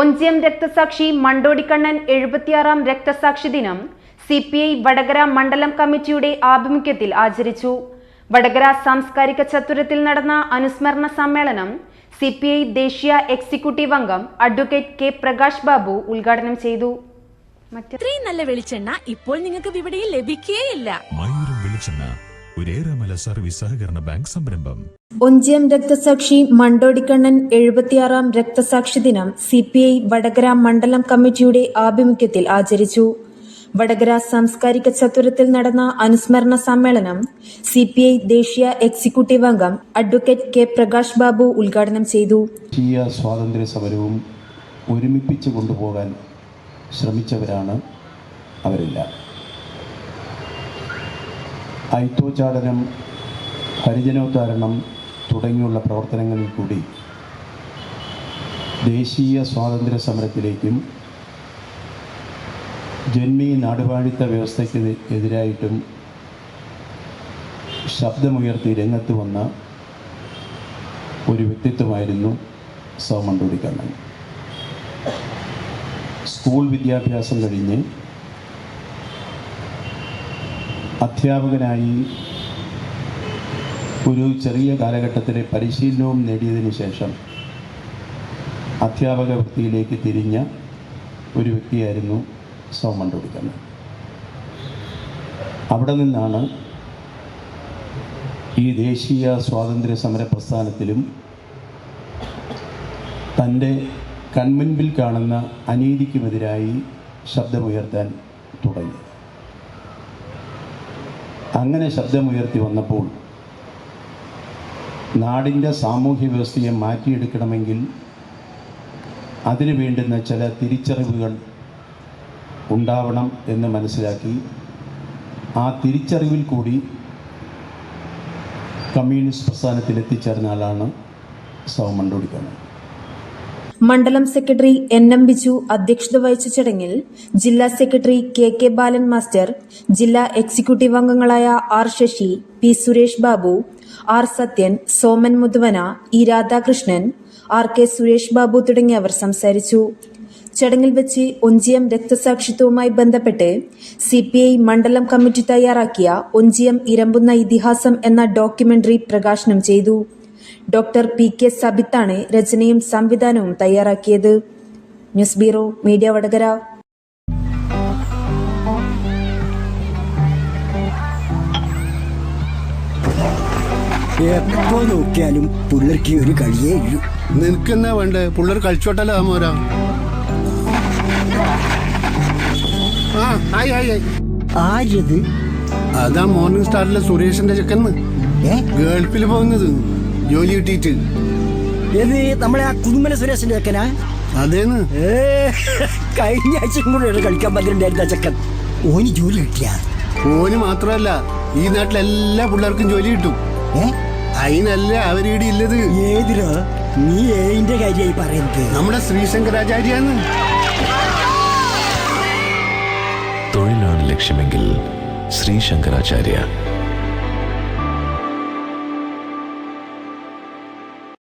ഒഞ്ചിയം രക്തസാക്ഷി മണ്ടോടിക്കണ്ണൻ എഴുപത്തിയാറാം രക്തസാക്ഷി ദിനം സി പി ഐ വടകര മണ്ഡലം കമ്മിറ്റിയുടെ ആഭിമുഖ്യത്തിൽ ആചരിച്ചു. വടകര സാംസ്കാരിക ചത്തുരത്തിൽ നടന്ന അനുസ്മരണ സമ്മേളനം സി പി ഐ ദേശീയ എക്സിക്യൂട്ടീവ് അംഗം അഡ്വക്കേറ്റ് കെ പ്രകാശ് ബാബു ഉദ്ഘാടനം ചെയ്തു. മറ്റ് ഇത്രയും നല്ല വെളിച്ചെണ്ണ ഇപ്പോൾ നിങ്ങൾക്ക് വിപണിയിൽ ലഭിക്കുകയില്ല വെളിച്ചെണ്ണ ഒരേറെമല സർവീസ് സഹകരണ ബാങ്ക് സംരംഭം. ഒഞ്ചിയം രക്തസാക്ഷി മണ്ടോടിക്കണ്ണൻ എഴുപത്തിയാറാം രക്തസാക്ഷി ദിനം സി പി ഐ വടകര മണ്ഡലം കമ്മിറ്റിയുടെ ആഭിമുഖ്യത്തിൽ ആചരിച്ചു. വടകര സാംസ്കാരിക ചത്വരത്തിൽ നടന്ന അനുസ്മരണ സമ്മേളനം സി പി ഐ ദേശീയ എക്സിക്യൂട്ടീവ് അംഗം അഡ്വക്കേറ്റ് കെ പ്രകാശ് ബാബു ഉദ്ഘാടനം ചെയ്തു. ദേശീയ സ്വാതന്ത്ര്യ സമരവും ഒരുമിപ്പിച്ച് കൊണ്ടുപോകാൻ ശ്രമിച്ചവരാണ് അവരെല്ലാം. ഐത്തോച്ചാടനം ഹരിജനോദ്ധാരണം തുടങ്ങിയുള്ള പ്രവർത്തനങ്ങളിൽ കൂടി ദേശീയ സ്വാതന്ത്ര്യ സമരത്തിലേക്കും ജന്മി നാടുവാഴിത്ത വ്യവസ്ഥയ്ക്ക് എതിരായിട്ടും ശബ്ദമുയർത്തി രംഗത്ത് വന്ന ഒരു വ്യക്തിത്വമായിരുന്നു സൗമണ്ടൂരിക്കണ്ണൻ സ്കൂൾ വിദ്യാഭ്യാസം കഴിഞ്ഞ് അധ്യാപകനായി ഒരു ചെറിയ കാലഘട്ടത്തിലെ പരിശീലനവും നേടിയതിന് ശേഷം അധ്യാപക വൃത്തിയിലേക്ക് തിരിഞ്ഞ ഒരു വ്യക്തിയായിരുന്നു സോമണ്ടൂരിക്കണ്ണൻ അവിടെ നിന്നാണ് ഈ ദേശീയ സ്വാതന്ത്ര്യ സമര പ്രസ്ഥാനത്തിലും തന്റെ കൺമുൻപിൽ കാണുന്ന അനീതിക്കുമെതിരായി ശബ്ദമുയർത്താൻ തുടങ്ങി അങ്ങനെ ശബ്ദമുയർത്തി വന്നപ്പോൾ നാടിന്റെ സാമൂഹ്യ വ്യവസ്ഥയെ മാറ്റിയെടുക്കണമെങ്കിൽ അതിനു വേണ്ടുന്ന ചില തിരിച്ചറിവുകൾ ഉണ്ടാവണം എന്ന് മനസ്സിലാക്കി ആ തിരിച്ചറിവിൽ കൂടി കമ്മ്യൂണിസ്റ്റ് പ്രസ്ഥാനത്തിൽ എത്തിച്ചേർന്ന ആളാണ് സോമണ്ടോടിക്കണ്ണൻ മണ്ഡലം സെക്രട്ടറി എൻ എം ബിജു അധ്യക്ഷത വഹിച്ച ചടങ്ങിൽ ജില്ലാ secretary K K Balan master ജില്ലാ എക്സിക്യൂട്ടീവ് അംഗങ്ങളായ R Sasi P Suresh Babu R Sathyan Soman Muthuvana E Radhakrishnan R K Suresh Babu തുടങ്ങിയവർ സംസാരിച്ചു. ചടങ്ങിൽ വെച്ച് ഒഞ്ചിയം രക്തസാക്ഷിത്വവുമായി ബന്ധപ്പെട്ട് സി പി ഐ മണ്ഡലം കമ്മിറ്റി തയ്യാറാക്കിയ ഒഞ്ചിയം ഇരമ്പുന്ന ഇതിഹാസം എന്ന ഡോക്യുമെന്ററി പ്രകാശനം ചെയ്തു. ഡോക്ടർ പി കെ സബിത്താണ് രചനയും സംവിധാനവും തയ്യാറാക്കിയത്. News bureau media Vadakara. എപ്പോ നോക്കിയാലും പുള്ളർക്ക് ഒരു കളിയേ ഇല്ലു. നിനക്കെന്നാ വേണ്ടേ? പുള്ളർ കളിച്ചോട്ടല്ലോ മോരാ? ആ ആരത് അതാ മോർണിംഗ് സ്റ്റാറിലെ സുരേഷിന്റെ ചെക്കന്ന് ഗൾഫിൽ പോകുന്നത്. ജോലി കിട്ടിയിട്ട്. ഏത് നമ്മളെ ആ കുന്നുമല സുരേഷിന്റെ ചെക്കനാ? അതേന്ന്? ഏ കഴിഞ്ഞ ആഴ്ചയും കൂടെ കളിക്കാൻ പറ്റുന്നുണ്ടായിരുന്ന ചെക്കൻ. ഓന് ജോലി കിട്ടിയ? ഓന് മാത്രമല്ല ഈ നാട്ടിലെ എല്ലാ പിള്ളേർക്കും ജോലി കിട്ടും. ഏ? അതിനല്ല അവരീടെ ഇല്ലത്. ഏതിരോ നീ ഏതിന്റെ കാര്യമായി പറയുന്നത്. നമ്മുടെ ശ്രീശങ്കരാചാര്യാന്ന് തൊഴിലാണ് ലക്ഷ്യമെങ്കിൽ ശ്രീ ശങ്കരാചാര്യ